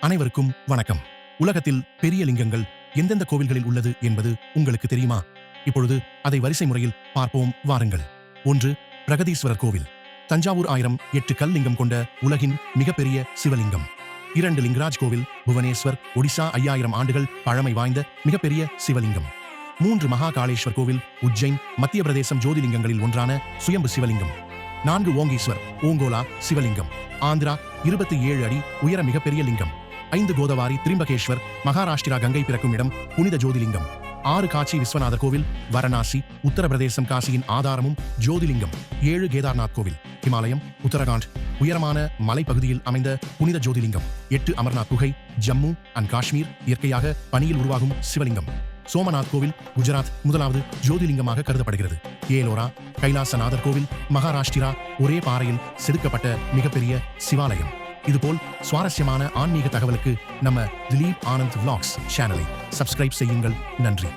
அனைவருக்கும் வணக்கம். உலகத்தில் பெரிய லிங்கங்கள் எந்தெந்த கோவில்களில் உள்ளது என்பது உங்களுக்கு தெரியுமா? இப்பொழுது அதை வரிசை முறையில் பார்ப்போம் வாருங்கள். ஒன்று பிரகதீஸ்வரர் கோவில். தஞ்சாவூர் ஆயிரம் எட்டு கல் லிங்கம் கொண்ட உலகின் மிகப்பெரிய சிவலிங்கம். இரண்டு லிங்கராஜ் கோவில் புவனேஸ்வர் ஒடிசா ஐயாயிரம் ஆண்டுகள் பழமை வாய்ந்த மிகப்பெரிய சிவலிங்கம். மூன்று மகாகாளேஸ்வர் கோவில் உஜ்ஜைன் மத்திய பிரதேசம் ஜோதிலிங்கங்களில் ஒன்றான சுயம்பு சிவலிங்கம். நான்கு ஓங்கீஸ்வர் ஓங்கோலா சிவலிங்கம். ஆந்திரா இருபத்தி ஏழு அடி உயர மிகப்பெரிய லிங்கம். ஐந்து கோதவாரி திரிம்பகேஸ்வர் மகாராஷ்டிரா கங்கை பிறக்கும் இடம் புனித ஜோதிலிங்கம். ஆறு காட்சி விஸ்வநாதர் கோவில் வாரணாசி உத்தரப்பிரதேசம் காசியின் ஆதாரமும் ஜோதிலிங்கம். ஏழு கேதார்நாத் கோவில் ஹிமாலயம் உத்தரகாண்ட் உயரமான மலைப்பகுதியில் அமைந்த புனித ஜோதிலிங்கம். எட்டு அமர்நாத் குகை ஜம்மு அண்ட் காஷ்மீர் இயற்கையாக பணியில் உருவாகும் சிவலிங்கம். சோமநாத் கோவில் குஜராத் முதலாவது ஜோதிலிங்கமாக கருதப்படுகிறது. ஏலோரா கைலாசநாதர் கோவில் மகாராஷ்டிரா ஒரே பாறையில் செதுக்கப்பட்ட மிகப்பெரிய சிவாலயம். இதுபோல் சுவாரஸ்யமான ஆன்மீக தகவலுக்கு நம்ம திலீப் ஆனந்த் விளாக்ஸ் சேனலை சப்ஸ்கிரைப் செய்யுங்கள். நன்றி.